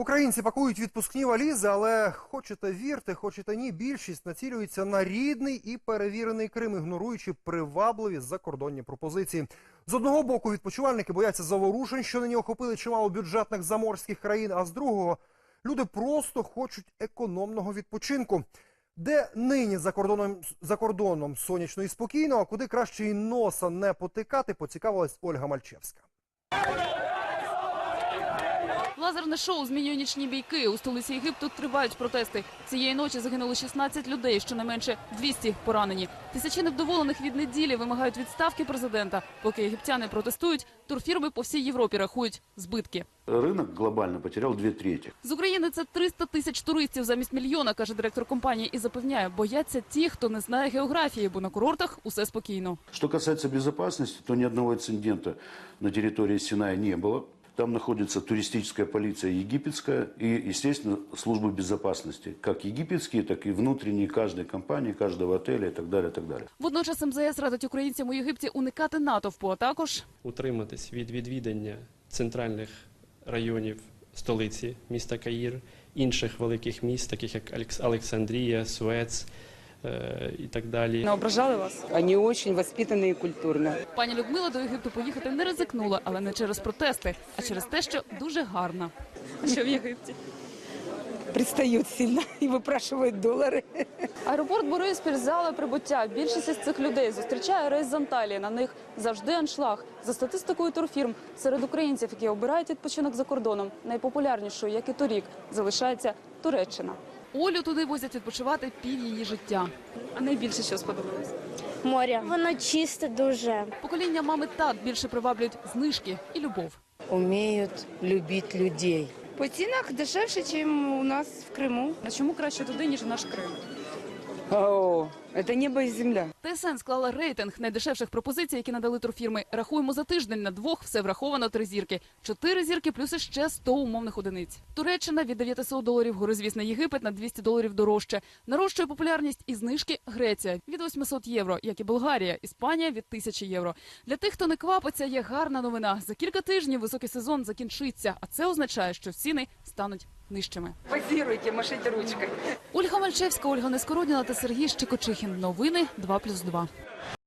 Українці пакують відпускні валізи, але хочете вірте, хочете ні, більшість націлюється на рідний і перевірений Крим, ігноруючи привабливі закордонні пропозиції. З одного боку, відпочивальники бояться заворушень, що нині охопили чимало бюджетних заморських країн. А з другого люди просто хочуть економного відпочинку. Де нині за кордоном за кордоном сонячно і спокійно, а куди краще і носа не потикати, поцікавилась Ольга Мальчевська. Лазерне шоу змінює нічні бійки. У столиці Єгипту тривають протести. Цієї ночі загинуло 16 людей, щонайменше 200 поранені. Тисячі невдоволених від неділі вимагають відставки президента. Поки єгиптяни протестують, турфірми по всій Європі рахують збитки. Рынок глобально потерял две трети. З України це 300 тисяч туристів замість мільйона, каже директор компанії, і запевняє, бояться ті, хто не знає географії, бо на курортах усе спокійно. Что касается безопасности, то ни одного инцидента на территории Синая не было. Там находится туристическая полиция египетская и, естественно, службы безопасности, как египетские, так и внутренние каждой компании, каждого отеля и так далее, и так далее. Водночас МЗС радить українцям у Єгипті уникати натовпу, а також утриматись від відвідання центральних районів столиці міста Каїр, інших великих міст, таких як Олександрія, Суец і так далі. не ображали вас. Они очень воспитанные и культурно. Пані Людмила до Єгипту поїхати не ризикнула, але не через протести, а через те, що дуже гарна. Що в Єгипті? Пристают сильно и выпрашивают доллары. Аеропорт Бориспіль зала прибуття. Більшість із цих людей зустрічає рейс з Анталії. На них завжди аншлаг. За статистикою турфірм серед українців, які обирають відпочинок за кордоном, найпопулярнішою, як і торік, залишається Туреччина. Олю туди возять відпочивати пів її життя. А найбільше що сподобалось? моря. Воно чисте дуже. Покоління мами тат більше приваблюють знижки і любов. Уміють любити людей. По цінах дешевше, ніж у нас в Криму. А чому краще туди, ніж наш Крим? О, это небо и земля. ТСН склала рейтинг найдешевших пропозицій, які надали турфірми. Рахуємо за тиждень на двох, все враховано три зірки. Чотири зірки плюс іще 100 умовних одиниць. Туреччина від 900 доларів, горизвісна Єгипет на 200 доларів дорожче. Нарощує популярність і знижки Греція від 800 євро, як і Болгарія, Іспанія від 1000 євро. Для тих, хто не квапиться, є гарна новина. За кілька тижнів високий сезон закінчиться, а це означає, що ціни стануть нижчими. Позируйте, машіть ручкою. Ольга Мальчевська, Ольга Нескородніна та Сергій Щекочихін. Новини 2+,2.